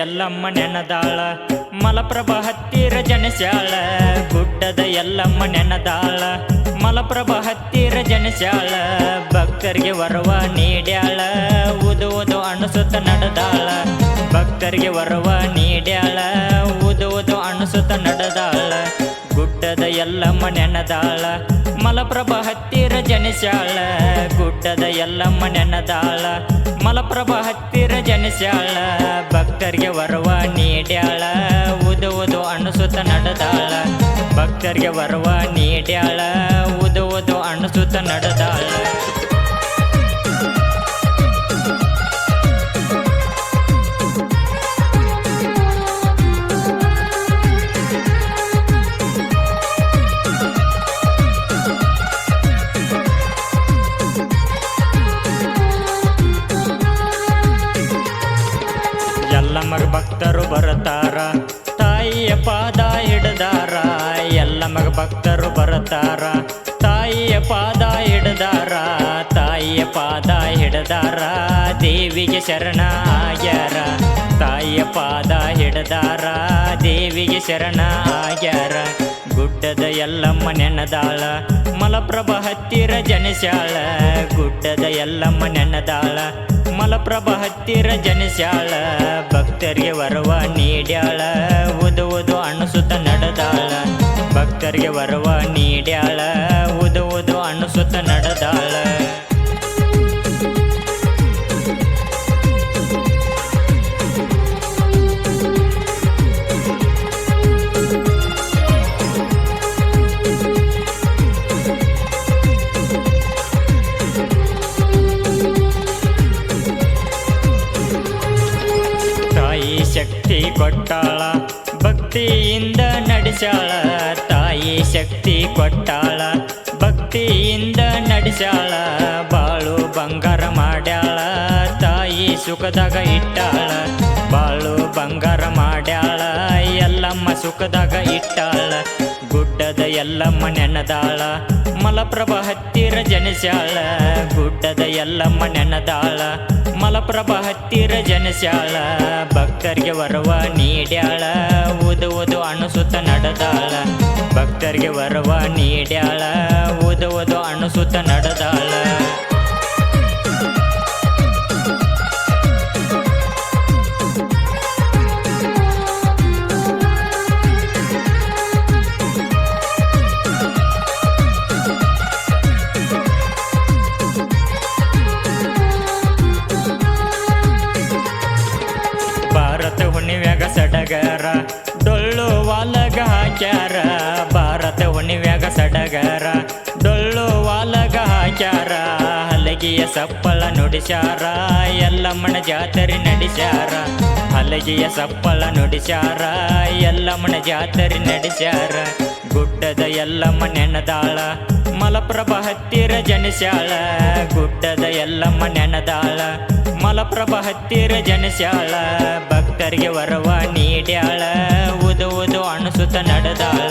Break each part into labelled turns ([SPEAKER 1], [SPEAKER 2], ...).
[SPEAKER 1] ಎಲ್ಲಮ್ಮ ನೆನದಾಳ. ಮಲಪ್ರಭ ಹತ್ತಿರ ಜನಸ್ಯಾಳ. ಗುಡ್ಡದ ಎಲ್ಲಮ್ಮ ನೆನದಾಳ. ಮಲಪ್ರಭ ಹತ್ತಿರ ಜನಸ್ಯಾಳ. ಭಕ್ತರಿಗೆ ವರವ ನೀಡ್ಯಾಳ. ಉದು ಉದು ಅಣಸುತ್ತ ನಡೆದಾಳ. ಭಕ್ತರಿಗೆ ವರವ ನೀಡ್ಯಾಳ. ಉದು ಉದು ಅಣಸುತ್ತ ನಡೆದಾಳ. ಗುಡ್ಡದ ಎಲ್ಲ ಮನೆನದಾಳ, ಮಲಪ್ರಭ ಹತ್ತಿರ ಜನಿಸ್ಯಾಳ. ಗುಡ್ಡದ ಎಲ್ಲ ಮನೆನದಾಳ, ಮಲಪ್ರಭ ಹತ್ತಿರ ಜನಿಸಾಳ ಭಕ್ತರಿಗೆ ವರವ ನೀಡ್ಯಾಳ, ಉದು ಉದು ಅಣಸುತ್ತ ನಡೆದಾಳ. ಭಕ್ತರಿಗೆ ವರವ ನೀಡ್ಯಾಳ, ಉದು ಎಲ್ಲಮ್ಮಗ ಭಕ್ತರು ಬರತಾರ. ತಾಯಿಯ ಪಾದ ಹಿಡ್ದಾರಾಯಿ ಎಲ್ಲ ಮಗ ಭಕ್ತರು ಬರತಾರ. ತಾಯಿಯ ಪಾದ ಹಿಡದಾರ. ತಾಯಿಯ ಪಾದ ಹಿಡದಾರ. ದೇವಿಗೆ ಶರಣ ಆಗ್ಯಾರ ತಾಯಿಯ ಪಾದ ಹಿಡದಾರ. ದೇವಿಗೆ ಶರಣ ಆಗ್ಯಾರ ಗುಡ್ಡದ ಎಲ್ಲಮ್ಮ ನೆನದಾಳ. ಮಲಪ್ರಭ ಹತ್ತಿರ ಜನಶಾಳ ಗುಡ್ಡದ ಎಲ್ಲಮ್ಮ ನೆನದಾಳ. ಮಲಪ್ರಭ ಹತ್ತಿರ ಜನಿಸ್ಯಾಳ. ಭಕ್ತರಿಗೆ ವರವ ನೀಡ್ಯಾಳ. ಉದು ಉದು ಸುತ್ತ ನಡೆದಾಳ. ಭಕ್ತರಿಗೆ ವರವ ನೀಡ್ಯಾಳ. ಶಕ್ತಿ ಕೊಟ್ಟಾಳ, ಭಕ್ತಿಯಿಂದ ನಡೆಸಾಳ. ತಾಯಿ ಶಕ್ತಿ ಕೊಟ್ಟಾಳ, ಭಕ್ತಿಯಿಂದ ನಡೆಸಾಳ. ಬಾಳು ಬಂಗಾರ ಮಾಡ್ಯಾಳ, ತಾಯಿ ಸುಖದಾಗ ಇಟ್ಟಾಳ. ಬಾಳು ಬಂಗಾರ ಮಾಡ್ಯಾಳ, ಎಲ್ಲಮ್ಮ ಸುಖದಾಗ ಇಟ್ಟಾಳ. ಗುಡ್ಡದ ಎಲ್ಲಮ್ಮ ನೆನದಾಳ, ಮಲಪ್ರಭ ಹತ್ತಿರ ಜನಿಸ್ಯಾಳ. ಗುಡ್ಡದ ಎಲ್ಲಮ್ಮ ನೆನದಾಳ ಮಲಪ್ರಭ ಹತ್ತಿರ ಜನಸ್ಯಾಳ, ಭಕ್ತರಿಗೆ ವರವ ನೀಡ್ಯಾಳ, ಓದು ಓದು ಅಣಸುತ್ತ ನಡೆದಾಳ. ಭಕ್ತರಿಗೆ ವರವ ನೀಡ್ಯಾಳ, ಓದು ಓದು ಅಣಸುತ್ತ ನಡೆದಾಳ. ಸಡಗರ, ಡೊಳ್ಳು ವಾಲಗ ಹಾಕ್ಯಾರ ಭಾರತ ಹುಣ್ಣಿವ್ಯಾಗ ಸಡಗರ, ಡೊಳ್ಳು ವಾಲಗ ಹಾಕ್ಯಾರ ಹಲಗಿಯ ಸಪ್ಪಳ ನುಡಿಸ್ಯಾರ ಎಲ್ಲಮ್ಮನ ಜಾತ್ರೆ ನಡೆಸ್ಯಾರ. ಹಲಗಿಯ ಸಪ್ಪಳ ನುಡಿಸ್ಯಾರ ಎಲ್ಲಮ್ಮನ ಜಾತ್ರೆ ನಡೆಸ್ಯಾರ. ಗುಡ್ಡದ ಎಲ್ಲಮ್ಮ ನೆನದಾಳ, ಮಲಪ್ರಭ ಹತ್ತಿರ ಜನಸ್ಯಾಳ. ಗುಡ್ಡದ ಎಲ್ಲಮ್ಮ ನೆನದಾಳ, ಮಲಪ್ರಭ ಹತ್ತಿರ ಜನಸ್ಯಾಳ. ಭಕ್ತರಿಗೆ ವರವ ನೀಡ್ಯಾಳ. ಉದು ಉದು ಅಣಸುತ್ತ ನಡೆದಾಳ.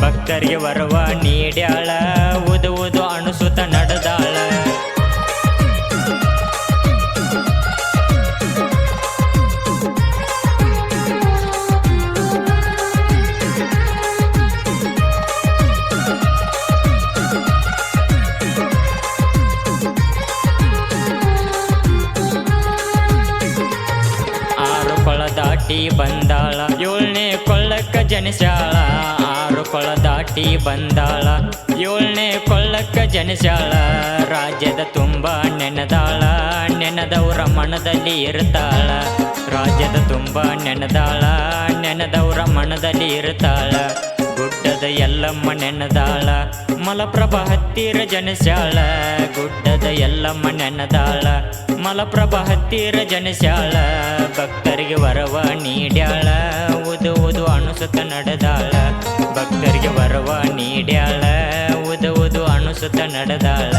[SPEAKER 1] ಭಕ್ತರಿಗೆ ವರವ ನೀಡ್ಯಾಳ. ದಾಟಿ ಬಂದಾಳ, ಏಳನೇ ಕೊಳ್ಳಕ್ಕ ಜನಿಸಾಳ ಆರು ಕೊಳ ದಾಟಿ ಬಂದಾಳ, ಏಳನೇ ಕೊಳ್ಳಕ್ಕ ಜನಿಸಾಳ ರಾಜ್ಯದ ತುಂಬ ನೆನೆದಾಳ, ನೆನೆದವರ ಮನದಲ್ಲಿ ಇರ್ತಾಳ, ರಾಜ್ಯದ ತುಂಬ ನೆನೆದಾಳ, ನೆನೆದವರ ಮನದಲ್ಲಿ ಇರ್ತಾಳ. ಗುಡ್ಡದ ಎಲ್ಲಮ್ಮ ನೆನದಾಳ ಮಲಪ್ರಭ ಹತ್ತಿರ ಜನಸ್ಯಾಳ, ಗುಡ್ಡದ ಎಲ್ಲಮ್ಮ ನೆನದಾಳ ಮಲಪ್ರಭ ಹತ್ತಿರ ಜನಸ್ಯಾಳ, ಭಕ್ತರಿಗೆ ವರವ ನೀಡ್ಯಾಳ, ಉದು ಉದು ಅಣುಸುತ್ತ ನಡೆದಾಳ, ಭಕ್ತರಿಗೆ ವರವ ನೀಡ್ಯಾಳ, ಉದು ಉದು ಅಣುಸುತ್ತ ನಡೆದಾಳ.